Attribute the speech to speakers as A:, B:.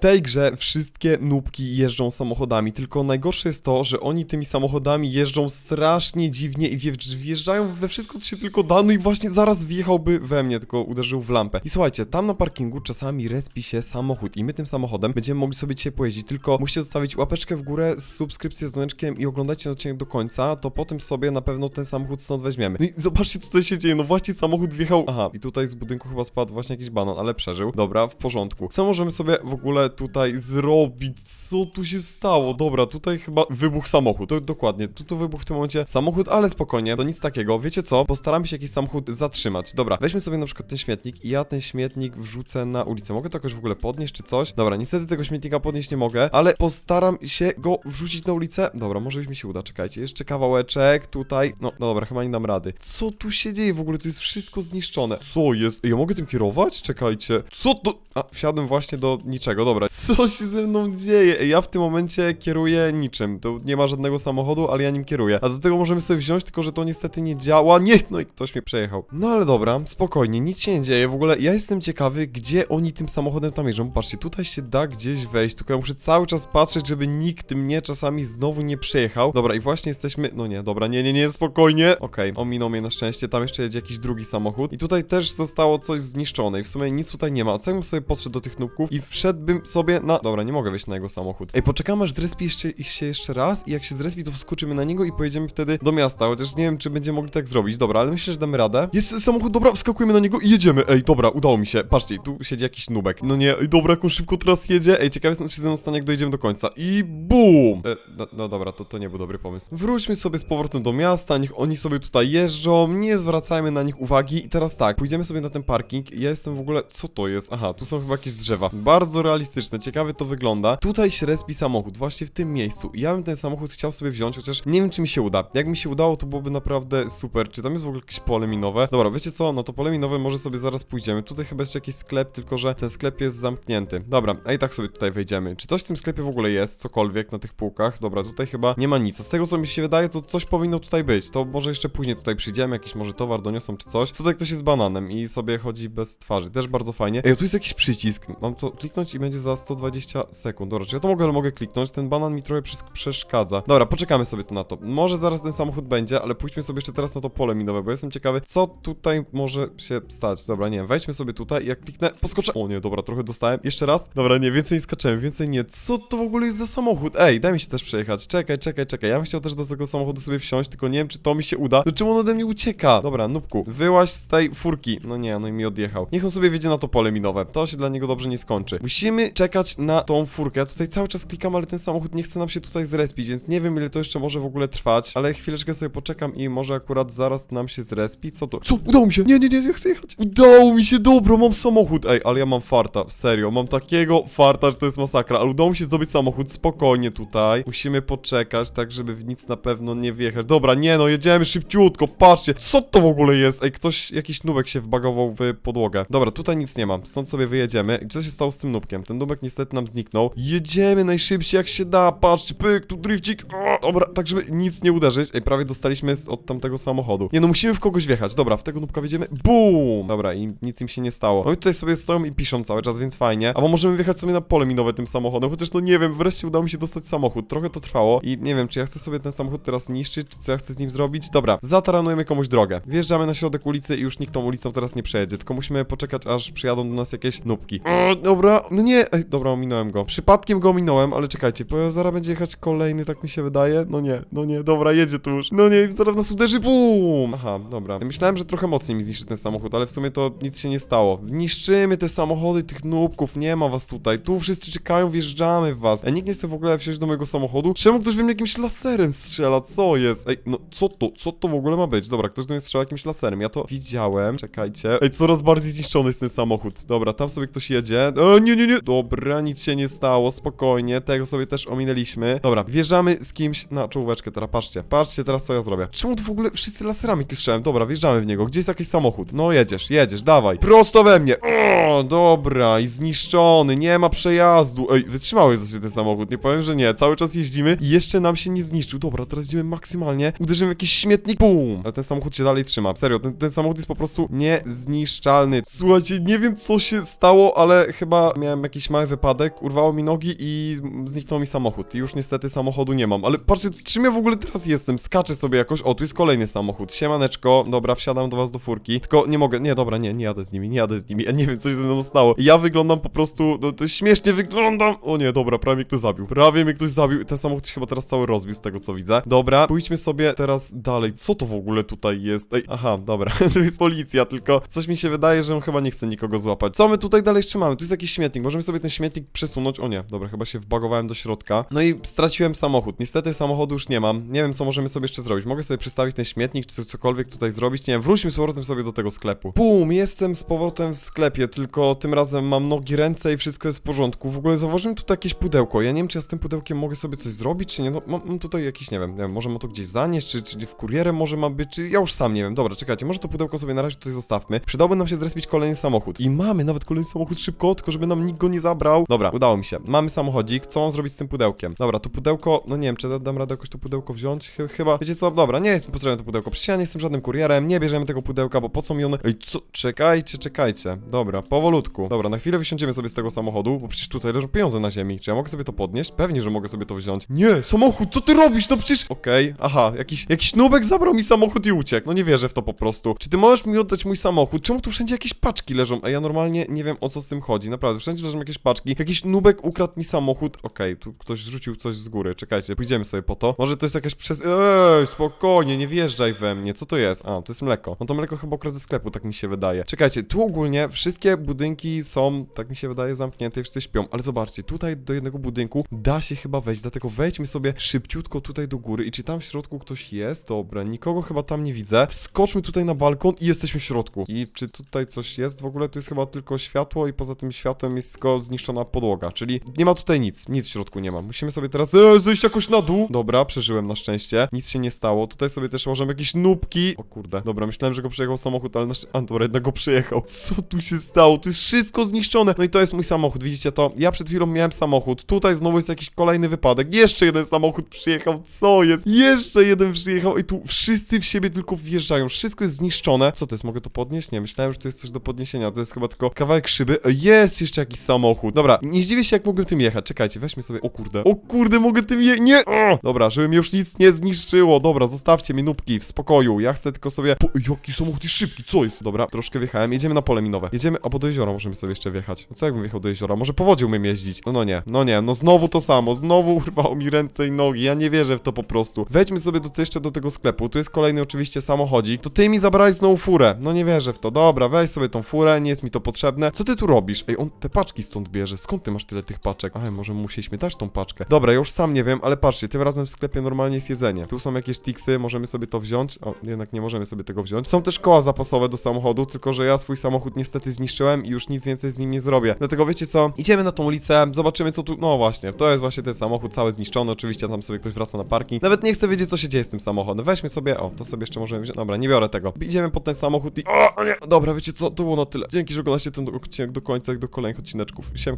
A: tej grze wszystkie nubki jeżdżą samochodami, tylko najgorsze jest to, że oni tymi samochodami jeżdżą strasznie dziwnie i wjeżdż- wjeżdżają we wszystko, co się tylko da, no i właśnie zaraz wjechałby we mnie, tylko uderzył w lampę. I słuchajcie, tam na parkingu czasami respi się samochód i my tym samochodem będziemy mogli sobie dzisiaj pojeździć, tylko musicie zostawić łapeczkę w górę, subskrypcję z dzwoneczkiem i oglądajcie ten odcinek do końca, to potem sobie na pewno ten samochód stąd weźmiemy. No i zobaczcie, co tutaj się dzieje, no właśnie samochód wjechał, aha, i tutaj z budynku chyba spadł właśnie jakiś banan, ale przeżył. Dobra, w porządku. Co możemy sobie w ogóle tutaj zrobić? Co tu się stało? Dobra, tutaj chyba wybuch samochód, to dokładnie, tu, tu wybuch w tym momencie samochód, ale spokojnie, to nic takiego. Wiecie co? Postaramy się jakiś samochód zatrzymać. Dobra, weźmy sobie na przykład ten śmietnik i ja ten śmietnik wrzucę na ulicę. Mogę to jakoś w ogóle podnieść czy coś? Dobra, niestety tego śmietnika podnieść nie mogę, ale postaram się go wrzucić na ulicę. Dobra, może już mi się uda, czekajcie. Jeszcze kawałeczek tutaj. No, no dobra, chyba nie dam rady. Co tu się dzieje w ogóle? To jest wszystko zniszczone. Co jest? Ja mogę tym kierować? Czekajcie. Co to? A, wsiadłem właśnie do niczego, dobra. Co się ze mną dzieje? Ej, ja w tym momencie kieruję niczym. To nie ma żadnego samochodu, ale ja nim kieruję. A do tego możemy sobie wziąć, tylko że to niestety nie działa. Nie, no i ktoś mnie przejechał. No ale dobra, spokojnie, nic się nie dzieje. W ogóle ja jestem ciekawy, gdzie oni tym samochodem tam jeżdżą. Patrzcie, tutaj się da gdzieś wejść, tylko ja muszę cały czas patrzeć, żeby nikt mnie czasami znowu nie przejechał. Dobra, i właśnie jesteśmy... No nie, dobra, nie, nie, nie, spokojnie. Okej, ominął mnie na szczęście, tam jeszcze jedzie jakiś drugi samochód. I tutaj też zostało coś zniszczone i w sumie nic tutaj nie ma. Co jakbym sobie podszedł do tych nubków i wszedłbym sobie na... Dobra, nie mogę wejść na jego samochód. Ej, poczekam aż zrespi jeszcze, się jeszcze raz i jak się zrespi, to wskoczymy na niego i pojedziemy wtedy do miasta, chociaż nie wiem, czy będziemy mogli tak zrobić. Dobra, ale myślę, że damy radę. Jest samochód, dobra, wskakujemy na niego i jedziemy. Ej, dobra, udało mi się. Patrzcie, tu siedzi jakiś nubek. No nie, ej, dobra, jak on szybko teraz jedzie. Ej, ciekawe jestem, się ze mną stanie, jak dojedziemy do końca. I BUM! E, no, no dobra, to, to nie był dobry pomysł. Wróćmy sobie z powrotem do miasta, niech oni sobie tutaj jeżdżą, nie zwracajmy na nich uwagi. I teraz tak, pójdziemy sobie na ten parking. Ja jestem w ogóle, co to jest? Aha, tu są chyba jakieś drzewa. Bardzo realistyczne, ciekawe to wygląda. Tutaj się respi samochód, właśnie w tym miejscu. I ja bym ten samochód chciał sobie wziąć, chociaż nie wiem, czy mi się uda. Jak mi się udało, to byłoby naprawdę super. Czy tam jest w ogóle jakieś pole minowe? Dobra, wiecie co? No to pole minowe może sobie zaraz pójdziemy. Tutaj chyba jest jakiś sklep, tylko że ten sklep jest zamknięty. Dobra, a i tak sobie tutaj wejdziemy. Czy coś w tym sklepie w ogóle jest? Cokolwiek na tych półkach? Dobra, tutaj chyba nie ma nic. A z tego co mi się wydaje, to coś powinno tutaj być. To może jeszcze później tutaj przyjdziemy, jakiś może towar doniosą czy coś. Tutaj ktoś jest bananem i sobie chodzi bez twarzy. Też bardzo fajnie. Ej, tu jest jakiś przycisk. Mam to kliknąć i będzie za 120 sekund. Dobra, czy ja to mogę, ale mogę kliknąć? Ten banan mi trochę przes- przeszkadza. Dobra, poczekamy sobie tu na to. Może zaraz ten samochód będzie, ale pójdźmy sobie jeszcze teraz na to pole minowe, bo jestem ciekawy, co tutaj może się stać. Dobra, nie wiem, wejdźmy sobie tutaj i jak kliknę, poskoczę. O nie, dobra, trochę dostałem. Jeszcze raz. Dobra, nie, więcej nie skaczemy, więcej nie. Co to w ogóle jest za samochód? Ej, daj mi się też przejechać. Czekaj, czekaj, czekaj. Ja bym chciał też do tego samochodu sobie wsiąść, tylko nie wiem, czy to mi się uda. To czemu on ode mnie ucieka? Dobra, nubku, wyłaź z tej furki. No nie, no i mi odjechał. Niech on sobie wiedzie na to pole minowe. To się dla niego dobrze nie skończy. Musimy czekać na tą furkę. Ja tutaj cały czas klikam, ale ten samochód nie chce nam się tutaj zrespić, więc nie wiem, ile to jeszcze może w ogóle trwać. Ale chwileczkę sobie poczekam i może akurat zaraz nam się zrespi. Co to? Co? Udało mi się! Nie, nie, nie, nie chcę jechać. Udało mi się, dobro, mam samochód. Ej, ale ja mam farta, serio. Mam takiego farta, że to jest masakra. Ale udało mi się zdobyć samochód spokojnie tutaj. Musimy poczekać, tak żeby w nic na pewno nie wjechać. Dobra, nie no, jedziemy szybciutko. Patrzcie, co to w ogóle jest? Ej, ktoś, jakiś nubek się wbagował w podłogę. Dobra, tutaj nic nie mam, stąd sobie wyjedziemy. I co się stało z tym nubkiem? Ten nubek niestety nam zniknął. Jedziemy najszybciej jak się da. Patrzcie, pyk, tu drifcik. O, dobra, tak żeby nic nie uderzyć. Ej, prawie dostaliśmy od tamtego samochodu. Nie no, musimy w kogoś wjechać. Dobra, w tego nubka wjedziemy. Bum! Dobra, i nic im się nie stało. No i tutaj sobie stoją i piszą cały czas, więc fajnie. Albo możemy wjechać sobie na pole minowe tym samochodem, chociaż no nie wiem, wreszcie udało mi się dostać samochód. Trochę to trwało i nie wiem, czy ja chcę sobie ten samochód teraz niszczyć, czy co ja chcę z nim zrobić. Dobra, zataranujemy komuś drogę. Wjeżdżamy na środek ulicy i już nikt tą ulicą teraz nie przejedzie, tylko musimy poczekać, aż przyjadą do nas jakieś nubki. O, dobra, no nie, ej, dobra, ominąłem go. Przypadkiem go ominąłem, ale czekajcie, bo zaraz będzie jechać kolejny, tak mi się wydaje. No nie, no nie, dobra, jedzie tu już. No nie, zaraz nas uderzy, bum! Aha, dobra. Myślałem, że trochę mocniej mi zniszczy ten samochód, ale w sumie to nic się nie stało. Niszczymy te samochody tych nubków, nie ma was tutaj. Tu wszyscy czekają, wjeżdżamy w was. A nikt nie chce w ogóle wsiąść do mojego samochodu. Czemu ktoś we mnie jakimś laserem strzela? Co jest? Ej, no co to? Co to w ogóle ma być? Dobra, ktoś do mnie strzela jakimś laserem. Ja to widziałem. Czekajcie. Ej, coraz bardziej zniszczony jest ten samochód. Dobra, tam sobie ktoś jedzie. E, nie, nie, nie. Dobra, nic się nie stało. Spokojnie. Tego sobie też ominęliśmy. Dobra, wjeżdżamy z kimś na czołóweczkę teraz. Patrzcie. Patrzcie teraz, co ja zrobię. Czemu tu w ogóle wszyscy laserami strzelają? Dobra, wjeżdżamy w niego. Gdzie jest jakiś samochód? No jedziesz, jedziesz, dawaj. Prosto we mnie. O, dobra, i zniszczony, nie ma przejazdu. Ej, wytrzymały się ten samochód, nie powiem, że nie. Cały czas jeździmy i jeszcze nam się nie zniszczył. Dobra, teraz jedziemy maksymalnie. Uderzymy w jakiś śmietnik, bum. Ale ten samochód się dalej trzyma. Serio, ten, ten samochód jest po prostu niezniszczalny. Słuchajcie, nie wiem co się stało, ale chyba miałem jakiś mały wypadek, urwało mi nogi i zniknął mi samochód. I już niestety samochodu nie mam. Ale patrzcie, czym ja w ogóle teraz jestem? Skaczę sobie jakoś. O, tu jest kolejny samochód. Siemaneczko, dobra, wsiadam do was do furki. Tylko nie mogę, nie, dobra, nie, nie jadę z nimi, nie jadę z nimi. Ja nie wiem, co się ze mną stało. Ja wyglądam po prostu, no to śmiesznie wyglądam. O nie, dobra, prawie mnie ktoś zabił. Prawie mnie ktoś zabił. Ten samochód się chyba teraz cały rozbił z tego, co widzę. Dobra, pójdźmy sobie teraz dalej. Co to w ogóle tutaj jest? Ej, aha, dobra, to jest policja, tylko coś mi się wydaje, że on chyba nie chce nikogo złapać. Co my tutaj dalej jeszcze mamy? Tu jest jakiś śmietnik. Możemy sobie ten śmietnik przesunąć. O nie, dobra, chyba się wbagowałem do środka. No i straciłem samochód. Niestety samochodu już nie mam. Nie wiem, co możemy sobie jeszcze zrobić. Mogę sobie przystawić ten śmietnik, czy cokolwiek tutaj zrobić. Nie wiem, wróćmy z powrotem sobie do tego sklepu. Bum, jestem z powrotem w sklepie, tylko tym razem mam nogi, ręce i wszystko jest w porządku. W ogóle zauważyłem tutaj jakieś pudełko. Ja nie wiem, czy ja z tym pudełkiem mogę sobie coś zrobić, czy nie. No, mam, tutaj jakiś, nie wiem, nie wiem, może ma to gdzieś zanieść, czy, czy w kurierem może ma być, czy ja już sam nie wiem. Dobra, czekajcie, może to pudełko sobie na razie tutaj zostawmy. Przydałby nam się zrespić kolejny samochód. I mamy nawet kolejny samochód szybko, tylko żeby nam nikt go nie. Dobra, udało mi się. Mamy samochodzik, co mam zrobić z tym pudełkiem? Dobra, to pudełko, no nie wiem, czy da- dam radę jakoś to pudełko wziąć? Chy- Chyba, wiecie co, dobra, nie jest mi potrzebne to pudełko. Przecież ja nie jestem żadnym kurierem, nie bierzemy tego pudełka, bo po co mi one... Ej, co? Czekajcie, czekajcie. Dobra, powolutku. Dobra, na chwilę wysiądziemy sobie z tego samochodu, bo przecież tutaj leżą pieniądze na ziemi. Czy ja mogę sobie to podnieść? Pewnie, że mogę sobie to wziąć. Nie, samochód, co ty robisz? No przecież... Okej, aha, jakiś, jakiś nubek zabrał mi samochód i uciekł. No nie wierzę w to po prostu. Czy ty możesz mi oddać mój samochód? Czemu tu wszędzie jakieś paczki leżą? Ja normalnie nie wiem o co z tym chodzi. Naprawdę, wszędzie leżą jakieś paczki. Jakiś nubek ukradł mi samochód. Okej, tu ktoś zrzucił coś z góry. Czekajcie, pójdziemy sobie po to. Może to jest jakaś przez... Ej, spokojnie, nie wjeżdżaj we mnie. Co to jest? A, to jest mleko. No to mleko chyba ukradł ze sklepu, tak mi się wydaje. Czekajcie, tu ogólnie wszystkie budynki są, tak mi się wydaje, zamknięte i wszyscy śpią. Ale zobaczcie, tutaj do jednego budynku da się chyba wejść, dlatego wejdźmy sobie szybciutko tutaj do góry i czy tam w środku ktoś jest? Dobra, nikogo chyba tam nie widzę. Wskoczmy tutaj na balkon i jesteśmy w środku. I czy tutaj coś jest? W ogóle tu jest chyba tylko światło i poza tym światłem jest tylko zniszczona podłoga, czyli nie ma tutaj nic, nic w środku nie ma. Musimy sobie teraz e, zejść jakoś na dół. Dobra, przeżyłem na szczęście. Nic się nie stało. Tutaj sobie też możemy jakieś nubki. O kurde, dobra, myślałem, że go przejechał samochód, ale na szczęście... A, jednak go przejechał. Co tu się stało? Tu jest wszystko zniszczone. No i to jest mój samochód, widzicie to? Ja przed chwilą miałem samochód. Tutaj znowu jest jakiś kolejny wypadek. Jeszcze jeden samochód przyjechał. Co jest? Jeszcze jeden przyjechał i tu wszyscy w siebie tylko wjeżdżają. Wszystko jest zniszczone. Co to jest? Mogę to podnieść? Nie, myślałem, że to jest coś do podniesienia. To jest chyba tylko kawałek szyby. E, Jest jeszcze jakiś samochód. Dobra, nie zdziwię się, jak mogłem tym jechać. Czekajcie, weźmy sobie. O kurde. O kurde, mogę tym jechać. Nie! O! Dobra, żeby mi już nic nie zniszczyło. Dobra, zostawcie mi nubki w spokoju. Ja chcę tylko sobie. Po... Jaki samochód jest szybki, co jest? Dobra, troszkę wjechałem. Jedziemy na pole minowe. Jedziemy, albo do jeziora możemy sobie jeszcze wjechać. No co jakbym wjechał do jeziora? Może po wodzie umiem jeździć? No no nie, no nie, no znowu to samo. Znowu urwało mi ręce i nogi. Ja nie wierzę w to po prostu. Wejdźmy sobie do, jeszcze do tego sklepu. Tu jest kolejny oczywiście samochodzik. To ty mi zabrałeś znowu furę. No nie wierzę w to. Dobra, weź sobie tą furę, nie jest mi to potrzebne. Co ty tu robisz? Ej, on te paczki stąd bierze. Skąd ty masz tyle tych paczek? Ej, może musieliśmy dać tą paczkę. Dobra, już sam nie wiem, ale patrzcie, tym razem w sklepie normalnie jest jedzenie. Tu są jakieś tiksy, możemy sobie to wziąć. O, jednak nie możemy sobie tego wziąć. Są też koła zapasowe do samochodu, tylko że ja swój samochód niestety zniszczyłem i już nic więcej z nim nie zrobię. Dlatego wiecie co? Idziemy na tą ulicę, zobaczymy co tu... No właśnie, to jest właśnie ten samochód cały zniszczony. Oczywiście tam sobie ktoś wraca na parking. Nawet nie chcę wiedzieć co się dzieje z tym samochodem. Weźmy sobie... O, to sobie jeszcze możemy wziąć. Dobra, nie biorę tego. Idziemy pod ten samochód i... O, nie! Dobra, wiecie co? To było na tyle. Dzięki, że oglądacie ten odcinek do końca, jak do kolejnych odcineczków. всем,